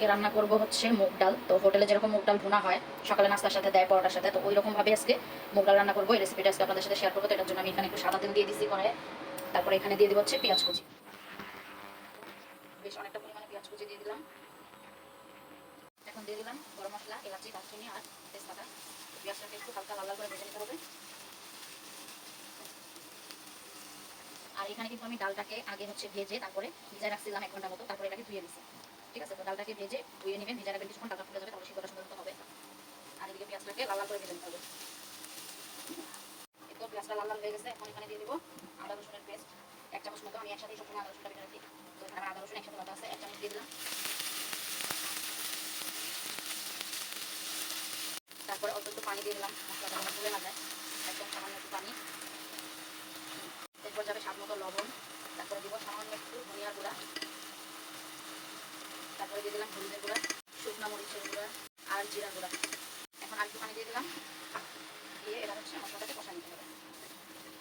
আজকে রান্না করব হচ্ছে মুগ ডাল। তো হোটেলে যেরকম মুগ ডাল ভুনা হয়, সকালে নাস্তার সাথে দেয়, পরোটার সাথে, তো ওই রকম ভাবে আজকে মুগ ডাল রান্না করব। এই রেসিপিটা আজকে আপনাদের সাথে শেয়ার করব। তো এটার জন্য আমি এখানে একটু সাদা তেল দিয়ে দিচ্ছি করে। তারপরে এখানে দিয়ে দিব হচ্ছে পেঁয়াজ কুচি। বেশ অনেকটা পরিমাণে পেঁয়াজ কুচি দিয়ে দিলাম। এখন দিয়ে দিলাম গরম মশলা, এলাচি, দারচিনি আর তেজপাতা। পেঁয়াজটাকে একটু হালকা লাল লাল করে ভেজে নিতে হবে। আর এখানে কিন্তু আমি ডালটাকে আগে হচ্ছে ভেজে তারপরে ভিজায় রাখছিলাম এক ঘণ্টা মতো, তারপরে এটাকে ধুয়ে দিচ্ছি ঠিক আছে, তো ডালটাকে ভেজে ধুয়ে নেবেন, ভিজা রাখবেন কিছুক্ষণ, ডালটা ফুটে যাবে, তাহলে সিদ্ধটা সুন্দর হবে। আর এদিকে পেঁয়াজটাকে লাল লাল করে ভেজে নিতে হবে। এরপর পেঁয়াজটা লাল লাল হয়ে গেছে, এখন এখানে দিয়ে দিব আদা রসুনের পেস্ট। এক চামচ মতো আমি একসাথে সবসময় আদা রসুনটা বেটে রাখি। তো এখানে আদা রসুন একসাথে বাটা আছে, এক চামচ দিয়ে দিলাম। তারপরে অল্প একটু পানি দিয়ে দিলাম, মশলাটা তুলে না যায়, একদম সামান্য একটু পানি এরপর যাবে স্বাদ মতো লবণ তারপরে দিব সামান্য একটু ধনিয়া গুঁড়া তারপরে দিয়ে দিলাম হলুদের গুঁড়া শুকনো মরিচের গুঁড়া আর জিরা গুঁড়া। এখন আর একটু পানি দিয়ে দিলাম। দিয়ে এবার হচ্ছে মশলাটাকে কষা নিতে হবে।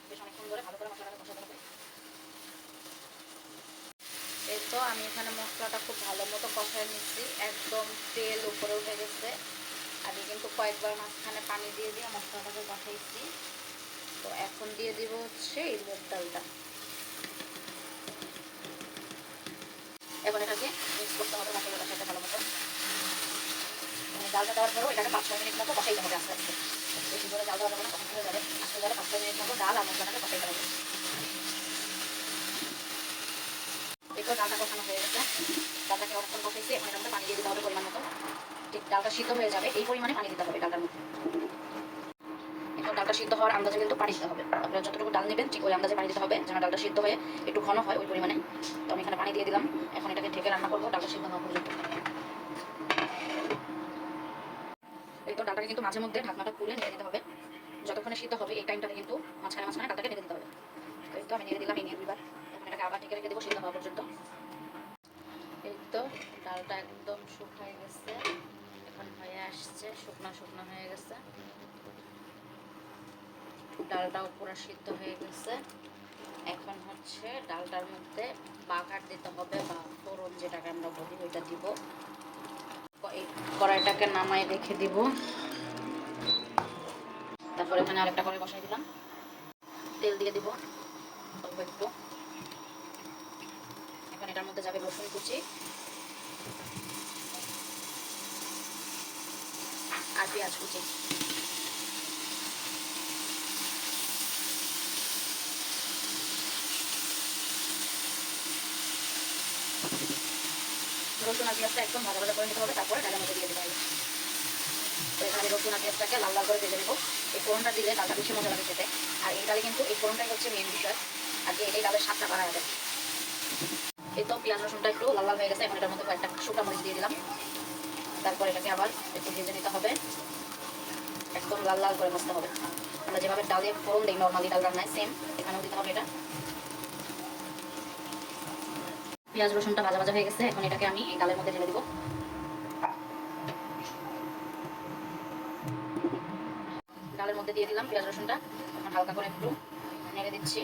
বেশ অনেকক্ষণ ধরে ভালো করে মশলাটাকে কষাতে হবে। এই আমি এখানে মশলাটা খুব ভালো মতো কষায় নিচ্ছি। একদম তেল উপরে উঠে গেছে। আমি কিন্তু কয়েকবার মাঝখানে পানি দিয়ে দিয়ে মশলাটাকে কষাইছি। তো এখন দিয়ে দিব হচ্ছে এই মুগ ডালটা। এখন এটাকে মিক্স করতে হবে মশলাটার সাথে ভালো মতো ডালটা দেওয়ার পরেও এটাকে পাঁচ ছয় মিনিট মতো কষাইতে হবে আস্তে আস্তে। বেশি করে জাল দেওয়া যাবে না কখন যাবে, আস্তে যাবে পাঁচ ছয় মিনিট মতো ডাল আর মশলাটাকে কষাইতে হবে। এরপর ডালটা কষানো হয়ে গেছে। ডালটাকে অনেকক্ষণ কষাইছি, এখন এটার পানি দিয়ে দিতে হবে পরিমাণ মতো। ঠিক ডালটা সিদ্ধ হয়ে যাবে, এই পরিমাণে পানি দিতে হবে ডালটার মধ্যে। এখন ডালটা সিদ্ধ হওয়ার আন্দাজে কিন্তু পানি দিতে হবে। আপনারা যতটুকু ডাল নেবেন, ঠিক ওই আন্দাজে পানি দিতে হবে। যেন ডালটা সিদ্ধ হয়ে একটু ঘন হয় ওই পরিমাণে। তো আমি এখানে পানি দিয়ে দিলাম। এখন এটাকে ঢেকে রান্না করব, ডালটা সিদ্ধ হওয়া পর্যন্ত। কিন্তু মাঝে মধ্যে ঢাকনাটা খুলে নেড়ে দিতে হবে। যতক্ষণে সিদ্ধ হবে এই টাইমটাতে কিন্তু মাঝখানে মাঝখানে দিতে হবে। তো আমি দিলাম এই নিয়ে দুইবার। এখন এটাকে আবার ঢেকে রেখে দেবো সিদ্ধ হওয়া পর্যন্ত। এই তো ডালটা একদম শুকায় গেছে। এখন হয়ে আসছে, শুকনো শুকনো হয়ে গেছে। ডালটাও পুরো সিদ্ধ হয়ে গেছে। এখন হচ্ছে ডালটার মধ্যে বাগার দিতে হবে বা ফোড়ন যেটাকে আমরা বলি। কড়াইটাকে নামাই রেখে দিব। তারপরে এখানে আরেকটা করে বসাই দিলাম। তেল দিয়ে দিব অল্প একটু। এখন এটার মধ্যে যাবে রসুন কুচি। আর পেঁয়াজ কুচি। রসুন আর পেঁয়াজটা একদম ভাজা ভাজা করে নিতে হবে, তারপরে ডালের মধ্যে দিয়ে দিতে হবে। তো এখানে রসুন আর পেঁয়াজটাকে লাল লাল করে ভেজে নেব। এই ফোড়নটা দিলে ডালটা বেশি মজা লাগে খেতে। আর এই ডালে কিন্তু, এই ফোড়নটাই হচ্ছে মেন বিষয়। আর কি এই ডালের স্বাদটা বাড়ায় যাবে এই তো পেঁয়াজ রসুনটা একটু লাল লাল হয়ে গেছে, এখন এটার মধ্যে কয়েকটা শুকনো মরিচ দিয়ে দিলাম। তারপর এটাকে আবার একটু ভেজে নিতে হবে। একদম লাল লাল করে ভাজতে হবে। আমরা যেভাবে ডালে ফোড়ন দিই, নর্মালি ডাল রান্নায় সেম এখানেও দিতে হবে এটা। পেঁয়াজ রসুনটা ভাজা ভাজা হয়ে গেছে, এখন এটাকে আমি এই ডালের মধ্যে ঢেলে দিব। ডালের মধ্যে দিয়ে দিলাম পেঁয়াজ রসুনটা, এখন হালকা করে একটু নেড়ে দিচ্ছি।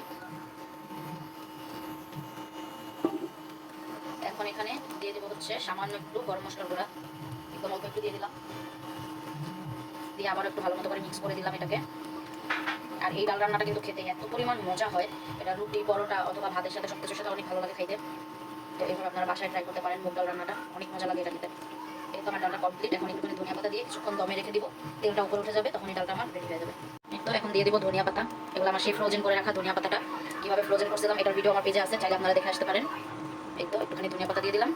এখন এখানে দিয়ে দেবো হচ্ছে সামান্য একটু গরম মশলার গুঁড়া একদম অল্প একটু দিয়ে দিলাম। দিয়ে আবার একটু ভালো মতো করে মিক্স করে দিলাম এটাকে। আর এই ডাল রান্নাটা কিন্তু খেতে এত পরিমাণ মজা হয়, এটা রুটি, পরোটা অথবা ভাতের সাথে সব কিছুর সাথে অনেক ভালো লাগে খাইতে। তো এবার আপনারা বাসায় ট্রাই করতে পারেন, মুগ ডাল রান্নাটা, অনেক মজা লাগে এটা খেতে। এই তো আমার ডালটা কমপ্লিট এখন একটুখানি ধনিয়া পাতা দিয়ে কিছুক্ষণ দমে রেখে দিব, তেলটা উপরে উঠে যাবে তখন এই ডালটা আমার রেডি হয়ে যাবে। তো এখন দিয়ে দিব ধনিয়া পাতা। এগুলো আমার সেই ফ্রোজেন করে রাখা ধনিয়া পাতাটা। কীভাবে ফ্রোজেন করছিলাম, এটার ভিডিও আমার পেজে আছে, চাইলে আপনারা দেখে আসতে পারেন। এই তো একটুখানি ধনিয়া পাতা দিয়ে দিলাম।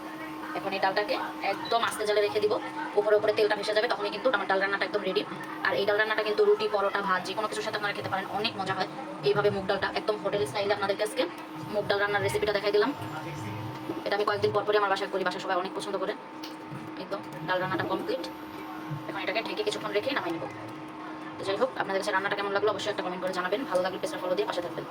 এখন এই ডালটাকে একদম আস্তে জালে রেখে দিব, উপরে উপরে তেলটা ভেসে যাবে, তখনই কিন্তু আমার ডাল রান্নাটা একদম রেডি আর এই ডাল রান্নাটা কিন্তু রুটি, পরোটা, ভাত যে কোনো কিছুর সাথে আপনারা খেতে পারেন, অনেক মজা হয়। এইভাবে মুগ ডালটা একদম হোটেল স্টাইলে আপনাদেরকে আজকে মুগ ডাল রান্নার রেসিপিটা দেখাই দিলাম। এটা আমি কয়েকদিন পর পরে আমার বাসায় করি বাসায় সবাই অনেক পছন্দ করে। একদম, ডাল রান্নাটা কমপ্লিট এখন এটাকে ঢেকে কিছুক্ষণ রেখেই নামাই নেব। তো যাই হোক, আপনাদের কাছে রান্নাটা কেমন লাগল অবশ্যই একটা কমেন্ট করে জানাবেন। ভালো লাগলে পেছনে ফলো দিয়ে পাশে থাকবেন।